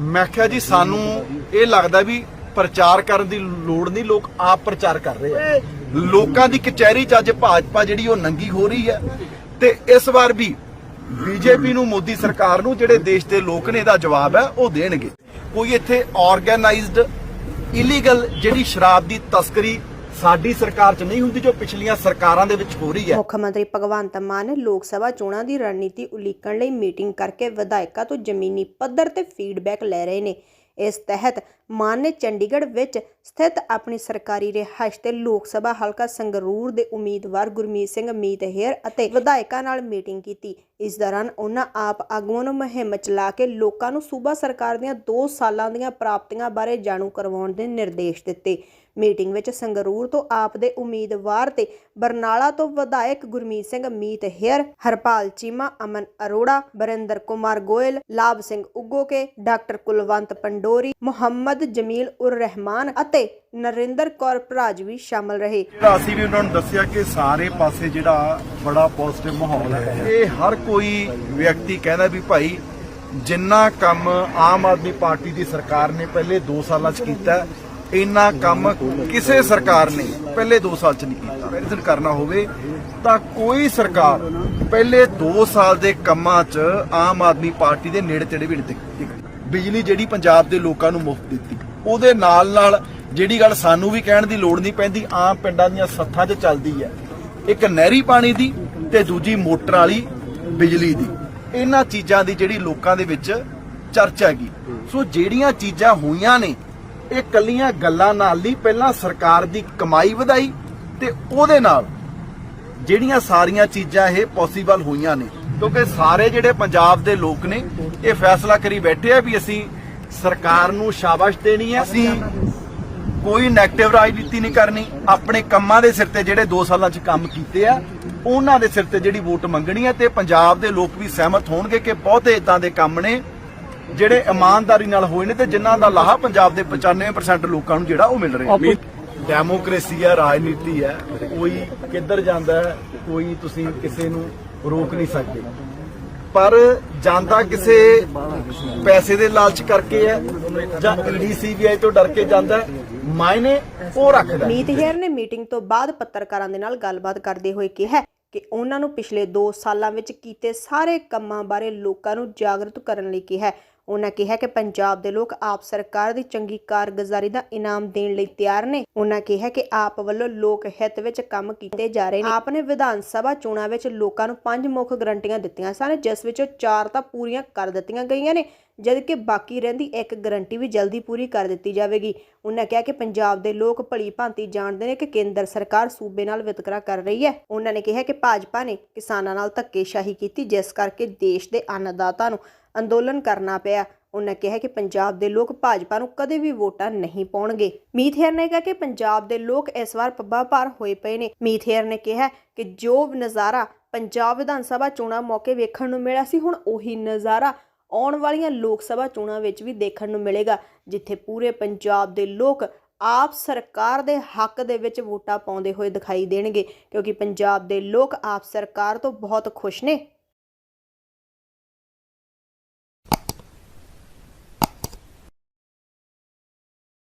ਮੈਂ ਕਿਹਾ ਜੀ, ਸਾਨੂੰ ਇਹ ਲੱਗਦਾ ਵੀ ਪ੍ਰਚਾਰ ਕਰਨ ਦੀ ਲੋੜ ਨਹੀਂ, ਲੋਕ ਆਪ ਪ੍ਰਚਾਰ ਕਰ ਰਹੇ ਆ। ਲੋਕਾਂ ਦੀ ਕਚਹਿਰੀ 'ਚ ਅੱਜ ਭਾਜਪਾ ਜਿਹੜੀ ਉਹ ਨੰਗੀ ਹੋ ਰਹੀ ਹੈ ਤੇ ਇਸ ਵਾਰ ਵੀ ਬੀਜੇਪੀ ਨੂੰ, ਮੋਦੀ ਸਰਕਾਰ ਨੂੰ ਜਿਹੜੇ ਦੇਸ਼ ਦੇ ਲੋਕ ਨੇ, ਇਹਦਾ ਜਵਾਬ ਹੈ, ਉਹ ਦੇਣਗੇ। ਕੋਈ ਇੱਥੇ ਆਰਗੇਨਾਈਜ਼ਡ ਇਲੀਗਲ ਜਿਹੜੀ ਸ਼ਰਾਬ ਦੀ ਤਸਕਰੀ ਸਾਡੀ ਸਰਕਾਰ 'ਚ ਨਹੀਂ ਹੁੰਦੀ ਜੋ ਪਿਛਲੀਆਂ ਸਰਕਾਰਾਂ ਦੇ ਵਿੱਚ ਹੋ ਰਹੀ ਹੈ। ਮੁੱਖ ਮੰਤਰੀ ਭਗਵੰਤ ਮਾਨ ਨੇ ਲੋਕ ਸਭਾ ਚੋਣਾਂ ਦੀ ਰਣਨੀਤੀ ਉਲੀਕਣ ਲਈ ਮੀਟਿੰਗ ਕਰਕੇ ਵਿਧਾਇਕਾਂ ਤੋਂ ਜ਼ਮੀਨੀ ਪੱਧਰ ਤੇ ਫੀਡਬੈਕ ਲੈ ਰਹੇ ਨੇ। ਇਸ ਤਹਿਤ ਮਾਨ ਨੇ ਚੰਡੀਗੜ੍ਹ ਵਿੱਚ ਸਥਿਤ ਆਪਣੀ ਸਰਕਾਰੀ ਰਿਹਾਇਸ਼ ਤੇ ਲੋਕ ਸਭਾ ਹਲਕਾ ਸੰਗਰੂਰ ਦੇ ਉਮੀਦਵਾਰ ਗੁਰਮੀਤ ਸਿੰਘ ਮੀਤ ਹੇਰ ਅਤੇ ਵਿਧਾਇਕਾਂ ਨਾਲ ਮੀਟਿੰਗ ਕੀਤੀ। ਇਸ ਦੌਰਾਨ ਉਹਨਾਂ ਆਪ ਆਗੂਆਂ ਨੂੰ ਮੁਹਿੰਮ ਚਲਾ ਕੇ ਲੋਕਾਂ ਨੂੰ ਸੂਬਾ ਸਰਕਾਰ ਦੀਆਂ 2 ਸਾਲਾਂ ਦੀਆਂ ਪ੍ਰਾਪਤੀਆਂ ਬਾਰੇ ਜਾਣੂ ਕਰਵਾਉਣ ਦੇ ਨਿਰਦੇਸ਼ ਦਿੱਤੇ। ਮੀਟਿੰਗ ਵਿੱਚ ਸੰਗਰੂਰ ਤੋਂ ਆਪ ਦੇ ਉਮੀਦਵਾਰ ਤੇ ਬਰਨਾਲਾ ਤੋਂ ਵਿਧਾਇਕ ਗੁਰਮੀਤ ਸਿੰਘ, ਮੀਤ ਹੇਅਰ, ਹਰਪਾਲ ਚੀਮਾ, ਅਮਨ ਅਰੋੜਾ, ਬਰਿੰਦਰ ਕੁਮਾਰ ਗੋਇਲ, ਲਾਭ ਸਿੰਘ ਉਗੋਕੇ, ਡਾਕਟਰ ਕੁਲਵੰਤ ਪੰਡੋਰੀ, ਮੁਹੰਮਦ ਜਮੀਲ ਉਰ ਰਹਿਮਾਨ ਅਤੇ ਨਰਿੰਦਰ ਕੌਰ ਭਰਾਜ ਵੀ ਸ਼ਾਮਲ ਰਹੇ। ਜਿਹੜਾ ਅਸੀਂ ਵੀ ਉਹਨਾਂ ਨੂੰ ਦੱਸਿਆ ਕਿ ਸਾਰੇ ਪਾਸੇ ਜਿਹੜਾ ਬੜਾ ਪੋਜ਼ਿਟਿਵ ਮਾਹੌਲ ਹੈ। ਇਹ ਹਰ ਕੋਈ ਵਿਅਕਤੀ ਕਹਿੰਦਾ ਵੀ ਭਾਈ, ਜਿੰਨਾ ਕੰਮ ਆਮ ਆਦਮੀ ਪਾਰਟੀ ਦੀ ਸਰਕਾਰ ਨੇ ਪਹਿਲੇ 2 ਸਾਲਾਂ 'ਚ ਕੀਤਾ ਇੰਨਾ ਕੰਮ ਕਿਸੇ ਸਰਕਾਰ ਨੇ ਪਹਿਲੇ 2 ਸਾਲ 'ਚ ਨਹੀਂ ਕੀਤਾ। ਰਿਜ਼ਨ ਕਰਨਾ ਹੋਵੇ ਤਾਂ ਕੋਈ ਸਰਕਾਰ ਪਹਿਲੇ 2 ਸਾਲ ਦੇ ਕੰਮਾਂ 'ਚ ਆਮ ਆਦਮੀ ਪਾਰਟੀ ਦੇ ਨੇੜੇ ਤੇੜੇ ਵੀ ਨਹੀਂ ਟਿਕੀ ਬਿਜਲੀ ਜਿਹੜੀ ਪੰਜਾਬ ਦੇ ਲੋਕਾਂ ਨੂੰ ਮੁਫਤ ਦਿੱਤੀ, ਉਹਦੇ ਨਾਲ ਨਾਲ ਜਿਹੜੀ ਗੱਲ ਸਾਨੂੰ ਵੀ ਕਹਿਣ ਦੀ ਲੋੜ ਨਹੀਂ ਪੈਂਦੀ, ਆਮ ਪਿੰਡਾਂ ਦੀਆਂ ਸੱਥਾਂ 'ਚ ਚੱਲਦੀ ਹੈ। ਇੱਕ ਨਹਿਰੀ ਪਾਣੀ ਦੀ ਤੇ ਦੂਜੀ ਮੋਟਰ ਵਾਲੀ ਬਿਜਲੀ ਦੀ। ਇਹਨਾਂ ਚੀਜ਼ਾਂ ਦੀ ਜਿਹੜੀ ਲੋਕਾਂ ਦੇ ਵਿੱਚ ਚਰਚਾ ਹੈਗੀ। ਸੋ ਜਿਹੜੀਆਂ ਚੀਜ਼ਾਂ ਹੋਈਆਂ ਨੇ ਇਹ ਕੱਲੀਆਂ ਗੱਲਾਂ ਨਾਲ ਨਹੀਂ, ਪਹਿਲਾਂ ਸਰਕਾਰ ਦੀ ਕਮਾਈ ਵਧਾਈ ਤੇ ਉਹਦੇ ਨਾਲ ਜਿਹੜੀਆਂ ਸਾਰੀਆਂ ਚੀਜ਼ਾਂ ਇਹ ਪੋਸੀਬਲ ਹੋਈਆਂ ਨੇ। ਕਿਉਂਕਿ ਸਾਰੇ ਜਿਹੜੇ ਪੰਜਾਬ ਦੇ ਲੋਕ ਨੇ, ਇਹ ਫੈਸਲਾ ਕਰੀ ਬੈਠੇ ਆ ਵੀ ਅਸੀਂ ਸਰਕਾਰ ਨੂੰ ਸ਼ਾਬਾਸ਼ ਦੇਣੀ ਹੈ, ਅਸੀਂ ਕੋਈ ਨੈਗੇਟਿਵ ਰਾਜਨੀਤੀ ਨਹੀਂ ਕਰਨੀ। ਆਪਣੇ ਕੰਮਾਂ ਦੇ ਸਿਰ ਤੇ ਜਿਹੜੇ 2 ਸਾਲਾਂ 'ਚ ਕੰਮ ਕੀਤੇ ਆ, ਉਹਨਾਂ ਦੇ ਸਿਰ ਤੇ ਜਿਹੜੀ ਵੋਟ ਮੰਗਣੀ ਹੈ ਤੇ ਪੰਜਾਬ ਦੇ ਲੋਕ ਵੀ ਸਹਿਮਤ ਹੋਣਗੇ ਕਿ ਬਹੁਤੇ ਇਦਾਂ ਦੇ ਕੰਮ ਨੇ। ਜਿਹੜੇ ਇਮਾਨਦਾਰੀ ਨਾਲ ਹੋਏ ਨੇ ਤੇ ਜਿਨ੍ਹਾਂ ਦਾ ਲਾਹਾ ਪੰਜਾਬ ਦੇ 95% ਲੋਕਾਂ ਨੂੰ ਜਿਹੜਾ ਉਹ ਮਿਲ ਰਿਹਾ। ਡੈਮੋਕ੍ਰੇਸੀ ਹੈ ਰਾਜਨੀਤੀ ਹੈ ਕੋਈ ਕਿੱਧਰ ਜਾਂਦਾ ਹੈ ਕੋਈ ਤੁਸੀਂ ਕਿਸੇ ਨੂੰ ਰੋਕ ਨਹੀਂ ਸਕਦੇ। ਪਰ ਜਾਂਦਾ ਕਿਸੇ ਪੈਸੇ ਦੇ ਲਾਲਚ ਕਰਕੇ ਹੈ ਜਾਂ ਈਡੀਸੀਬੀਆਈ ਤੋਂ ਡਰ ਕੇ ਜਾਂਦਾ ਹੈ ਮਾਇਨੇ ਉਹ ਰੱਖਦਾ। ਮੀਤ ਹੇਅਰ ਨੇ ਮੀਟਿੰਗ ਤੋਂ ਬਾਅਦ ਪੱਤਰਕਾਰਾਂ ਦੇ ਨਾਲ ਗੱਲਬਾਤ ਕਰਦੇ ਹੋਏ ਕਿਹਾ ਕਿ ਉਹਨਾਂ ਨੂੰ ਪਿਛਲੇ 2 ਸਾਲਾਂ ਵਿੱਚ ਕੀਤੇ ਸਾਰੇ ਕੰਮਾਂ ਬਾਰੇ ਲੋਕਾਂ ਨੂੰ ਜਾਗਰੂਕ ਕਰਨ ਲਈ ਕਿਹਾ ਉਹਨਾਂ ਕਿਹਾ ਕਿ ਪੰਜਾਬ ਦੇ ਲੋਕ ਆਪ ਸਰਕਾਰ ਦੀ ਚੰਗੀ ਕਾਰਗੁਜ਼ਾਰੀ ਦਾ ਇਨਾਮ ਦੇਣ ਲਈ ਤਿਆਰ ਨੇ। ਉਹਨਾਂ ਕਿਹਾ ਕਿ ਆਪ ਵੱਲੋਂ ਲੋਕ ਹਿੱਤ ਵਿੱਚ ਕੰਮ ਕੀਤੇ ਜਾ ਰਹੇ ਨੇ। ਆਪ ਨੇ ਵਿਧਾਨ ਸਭਾ ਚੋਣਾਂ ਵਿੱਚ ਲੋਕਾਂ ਨੂੰ ਪੰਜ ਮੁੱਖ ਗਰੰਟੀਆਂ ਦਿੱਤੀਆਂ ਸਨ, ਜਿਸ ਵਿੱਚੋਂ ਚਾਰ ਤਾਂ ਪੂਰੀਆਂ ਕਰ ਦਿੱਤੀਆਂ ਗਈਆਂ ਨੇ। ਜਦਕਿ ਬਾਕੀ ਰਹਿੰਦੀ ਇੱਕ ਗਰੰਟੀ ਵੀ ਜਲਦੀ ਪੂਰੀ ਕਰ ਦਿੱਤੀ ਜਾਵੇਗੀ। ਉਹਨਾਂ ਕਿਹਾ ਕਿ ਪੰਜਾਬ ਦੇ ਲੋਕ ਭਲੀ ਭਾਂਤੀ ਜਾਣਦੇ ਨੇ ਕਿ ਕੇਂਦਰ ਸਰਕਾਰ ਸੂਬੇ ਨਾਲ ਵਿਤਕਰਾ ਕਰ ਰਹੀ ਹੈ। ਉਹਨਾਂ ਨੇ ਕਿਹਾ ਕਿ ਭਾਜਪਾ ਨੇ ਕਿਸਾਨਾਂ ਨਾਲ ਧੱਕੇਸ਼ਾਹੀ ਕੀਤੀ, ਜਿਸ ਕਰਕੇ ਦੇਸ਼ ਦੇ ਅੰਨਦਾਤਾ ਨੂੰ ਅੰਦੋਲਨ ਕਰਨਾ ਪਿਆ। ਉਹਨਾਂ ਕਿਹਾ ਕਿ ਪੰਜਾਬ ਦੇ ਲੋਕ ਭਾਜਪਾ ਨੂੰ ਕਦੇ ਵੀ ਵੋਟਾਂ ਨਹੀਂ ਪਾਉਣਗੇ। ਮੀਥੇਰ ਨੇ ਕਿਹਾ ਕਿ ਪੰਜਾਬ ਦੇ ਲੋਕ ਇਸ ਵਾਰ ਪੱਬਾ ਭਾਰ ਹੋਏ ਪਏ ਨੇ। ਮੀਥੇਰ ਨੇ ਕਿਹਾ ਕਿ ਜੋ ਨਜ਼ਾਰਾ ਪੰਜਾਬ ਵਿਧਾਨ ਸਭਾ ਚੋਣਾਂ ਮੌਕੇ ਵੇਖਣ ਨੂੰ ਮਿਲਿਆ ਸੀ, ਹੁਣ ਉਹੀ ਨਜ਼ਾਰਾ ਆਉਣ ਵਾਲੀਆਂ ਲੋਕ ਸਭਾ ਚੋਣਾਂ ਵਿੱਚ ਵੀ ਦੇਖਣ ਨੂੰ ਮਿਲੇਗਾ, ਜਿੱਥੇ ਪੂਰੇ ਪੰਜਾਬ ਦੇ ਲੋਕ ਆਪ ਸਰਕਾਰ ਦੇ ਹੱਕ ਦੇ ਵਿੱਚ ਵੋਟਾਂ ਪਾਉਂਦੇ ਹੋਏ ਦਿਖਾਈ ਦੇਣਗੇ, ਕਿਉਂਕਿ ਪੰਜਾਬ ਦੇ ਲੋਕ ਆਪ ਸਰਕਾਰ ਤੋਂ ਬਹੁਤ ਖੁਸ਼ ਨੇ।